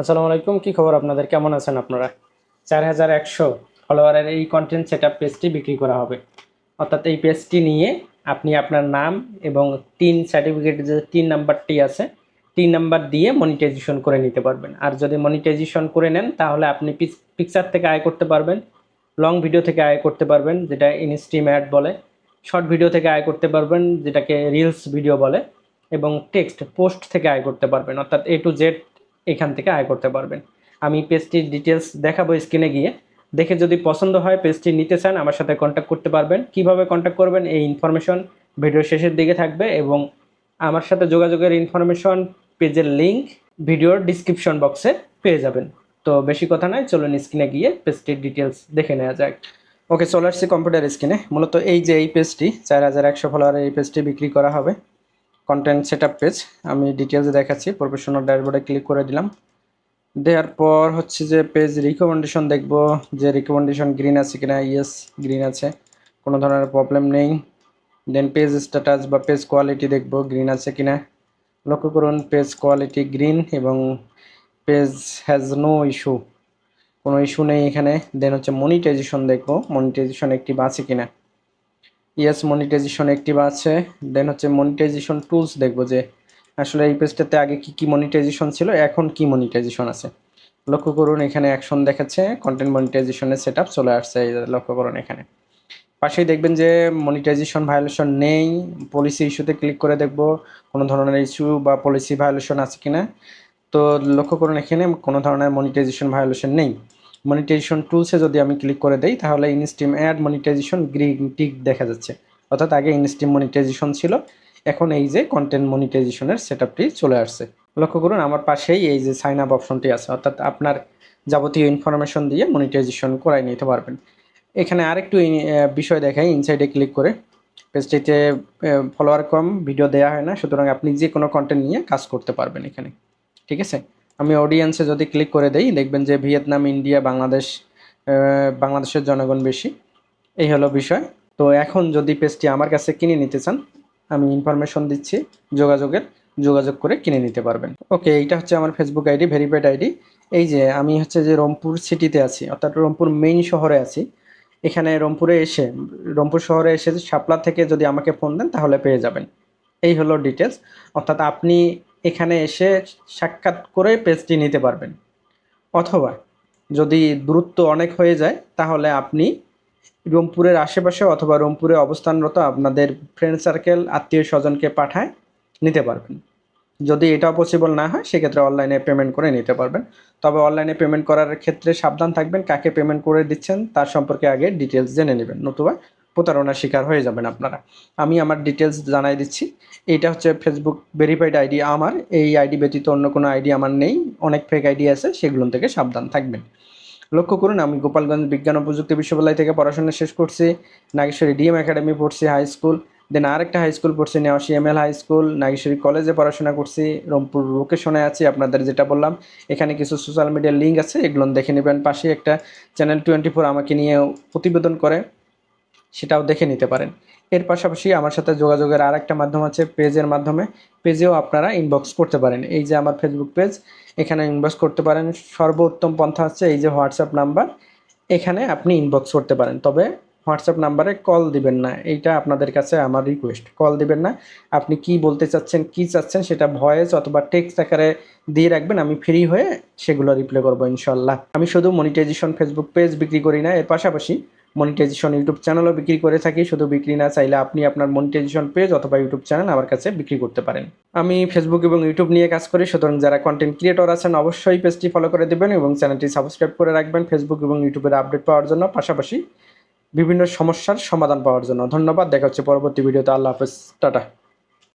আসসালামু আলাইকুম, কি খবর আপনাদের? কেমন আছেন আপনারা? চার হাজার একশো ফলোয়ারের এই কন্টেন্ট সেট আপ পেজটি বিক্রি করা হবে। অর্থাৎ এই পেজটি নিয়ে আপনি আপনার নাম এবং তিন সার্টিফিকেট যে তিন নাম্বারটি আছে, তিন নাম্বার দিয়ে মনিটাইজেশন করে নিতে পারবেন। আর যদি মনিটাইজেশন করে নেন, তাহলে আপনি পিকচার থেকে আয় করতে পারবেন লং ভিডিও থেকে আয় করতে পারবেন, যেটা ইনস্ট্রিম অ্যাড বলে। শর্ট ভিডিও থেকে আয় করতে পারবেন, যেটাকে রিলস ভিডিও বলে, এবং টেক্সট পোস্ট থেকে আয় করতে পারবেন। অর্থাৎ এ টু জেড এখান থেকে আয় করতে পারবেন। আমি পেজটির ডিটেলস দেখাবো স্ক্রিনে গিয়ে। দেখে যদি পছন্দ হয়, পেজটি নিতে চান, আমার সাথে কন্ট্যাক্ট করতে পারবেন। কীভাবে কন্ট্যাক্ট করবেন, এই ইনফরমেশন ভিডিও শেষের দিকে থাকবে এবং আমার সাথে যোগাযোগের ইনফরমেশন পেজের লিংক ভিডিওর ডিসক্রিপশন বক্সে পেয়ে যাবেন। তো বেশি কথা নয়, চলুন স্ক্রিনে গিয়ে পেজটির ডিটেলস দেখে নেওয়া যাক। ওকে চলে আসছি কম্পিউটার স্ক্রিনে মূলত এই যে এই পেজটি, চার হাজার একশো ফলোয়ারের এই পেজটি বিক্রি করা হবে। কন্টেন্ট সেট পেজ আমি ডিটেলস দেখাচ্ছি প্রফেশনাল ড্যাশবোর্ডে ক্লিক করে দিলাম। দেওয়ার পর হচ্ছে যে পেজ রিকমেন্ডেশন দেখব, যে রিকমেন্ডেশন গ্রিন আছে কিনা ইয়েস গ্রিন আছে, কোনো ধরনের প্রবলেম নেই। দেন পেজ স্ট্যাটাস বা পেজ কোয়ালিটি দেখব গ্রিন আছে কিনা। লক্ষ্য করুন পেজ কোয়ালিটি গ্রিন এবং পেজ হ্যাজ নো ইস্যু কোনো ইস্যু নেই এখানে। দেন হচ্ছে মনিটাইজেশন দেখব মনিটাইজেশন একটি আছে কিনা। ইয়েস মনিটাইজেশন অ্যাক্টিভ আছে। দেন হচ্ছে মনিটাইজেশন টুলস দেখব যে আসলে এই পেজটাতে আগে কি কি মনিটাইজেশন ছিল, এখন কি মনিটাইজেশন আছে। লক্ষ্য করুন, এখানে অ্যাকশন দেখাচ্ছে কন্টেন্ট মনিটাইজেশনের সেট আপ চলে আসছে লক্ষ্য করুন এখানে। পাশেই দেখবেন যে মনিটাইজেশন ভায়োলেশন নেই পলিসি ইস্যুতে ক্লিক করে দেখব কোনো ধরনের ইস্যু বা পলিসি ভায়োলেশন আছে কিনা। তো লক্ষ্য করুন এখানে কোনো ধরনের মনিটাইজেশন ভায়োলেশন নেই। মনিটাইজেশন টুলসে যদি আমি ক্লিক করে দেই, তাহলে instream ad monetisation green tick দেখা যাচ্ছে। অর্থাৎ আগে ইনস্টিম মনিটাইজেশন ছিল, এখন এই যে কন্টেন্ট মনিটাইজেশনের সেট চলে আসছে। লক্ষ্য করুন, আমার পাশেই এই যে সাইন আপ অপশনটি আছে, অর্থাৎ আপনার যাবতীয় ইনফরমেশন দিয়ে মনিটাইজেশন করাই নিতে পারবেন। এখানে আরেকটু বিষয় দেখাই ইনসাইডে ক্লিক করে। পেজটিতে ফলোয়ার কম ভিডিও দেওয়া হয় না, সুতরাং আপনি যে কোনো কন্টেন্ট নিয়ে কাজ করতে পারবেন এখানে। ঠিক আছে? আমি অডিয়েন্সে যদি ক্লিক করে দেই, দেখবেন যে ভিয়েতনাম, ইন্ডিয়া, বাংলাদেশ বাংলাদেশের জনগণ বেশি। এই হলো বিষয়। তো এখন যদি পেজটি আমার কাছে কিনে নিতে চান, আমি ইনফরমেশন দিচ্ছি যোগাযোগের, যোগাযোগ করে কিনে নিতে পারবেন। ওকে এইটা হচ্ছে আমার ফেসবুক আইডি ভেরিফাইড আইডি এই যে আমি হচ্ছে যে রংপুর সিটিতে আছি, অর্থাৎ রংপুর মেইন শহরে আছি। এখানে রংপুরে এসে, রংপুর শহরে এসে শাপলা থেকে যদি আমাকে ফোন দেন, তাহলে পেয়ে যাবেন। এই হলো ডিটেলস অর্থাৎ আপনি এখানে এসে সাক্ষাৎ করে পেজটি নিতে পারবেন। অথবা যদি দূরত্ব অনেক হয়ে যায়, তাহলে আপনি রংপুরের আশেপাশে অথবা রংপুরে অবস্থানরত আপনাদের ফ্রেন্ড সার্কেল আত্মীয় স্বজনকে পাঠায় নিতে পারবেন। যদি এটাও পসিবল না হয়, সেক্ষেত্রে অনলাইনে পেমেন্ট করে নিতে পারবেন। তবে অনলাইনে পেমেন্ট করার ক্ষেত্রে সাবধান থাকবেন, কাকে পেমেন্ট করে দিচ্ছেন, তার সম্পর্কে আগে ডিটেলস জেনে নেবেন। নতুবা প্রতারণার শিকার হয়ে যাবেন আপনারা। আমি আমার ডিটেলস জানাই দিচ্ছি। এইটা হচ্ছে ফেসবুক ভেরিফাইড আইডি আমার। এই আইডি ব্যতীত অন্য কোনো আইডি আমার নেই। অনেক ফেক আইডি আছে, সেগুলো থেকে সাবধান থাকবেন। লক্ষ্য করুন, আমি গোপালগঞ্জ বিজ্ঞান ও প্রযুক্তি বিশ্ববিদ্যালয় থেকে পড়াশোনা শেষ করছি। নাগেশ্বরী ডিএম একাডেমি পড়ছি হাই স্কুল দেন আরেকটা হাই স্কুল পড়ছি, Newashi M L high school Nageshwari কলেজে পড়াশোনা করছি। রংপুর লোকেশনে আছি, আপনাদের যেটা বললাম। এখানে কিছু সোশ্যাল মিডিয়ার লিঙ্ক আছে, এগুলো দেখে নেবেন। পাশে একটা চ্যানেল টোয়েন্টি ফোর আমাকে নিয়ে প্রতিবেদন করে। সেটাও দেখে নিতে পারেন। এর পাশাপাশি আমার সাথে যোগাযোগের আর একটা মাধ্যম আছে, পেজের মাধ্যমে। পেজেও আপনারা ইনবক্স করতে পারেন। এই যে আমার ফেসবুক পেজ এখানে ইনবক্স করতে পারেন। সর্বোত্তম পন্থা হচ্ছে এই যে হোয়াটসঅ্যাপ নাম্বার এখানে আপনি ইনবক্স করতে পারেন। তবে হোয়াটসঅ্যাপ নাম্বারে কল দিবেন না। এইটা আপনাদের কাছে আমার রিকোয়েস্ট কল দিবেন না। আপনি কি বলতে চাচ্ছেন, কি চাচ্ছেন সেটা ভয়েস অথবা টেক্সট আকারে দিয়ে রাখবেন। আমি ফ্রি হয়ে সেগুলো রিপ্লাই করব ইনশাল্লাহ আমি শুধু মনিটাইজেশন ফেসবুক পেজ বিক্রি করি না। এর পাশাপাশি মনিটাইজেশন ইউটিউব চ্যানেলও বিক্রি করে থাকি। শুধু বিক্রি না, চাইলে আপনি আপনার মনিটাইজেশন পেজ অথবা ইউটিউব চ্যানেল আমার কাছে বিক্রি করতে পারেন। আমি ফেসবুক এবং ইউটিউব নিয়ে কাজ করি, সুতরাং যারা কন্টেন্ট ক্রিয়েটর আছেন, অবশ্যই পেজটি ফলো করে দেবেন এবং চ্যানেলটি সাবস্ক্রাইব করে রাখবেন ফেসবুক এবং ইউটিউবের আপডেট পাওয়ার জন্য, পাশাপাশি বিভিন্ন সমস্যার সমাধান পাওয়ার জন্য। ধন্যবাদ, দেখা হচ্ছে পরবর্তী ভিডিওতে আল্লাহ হাফেজ। টাটা।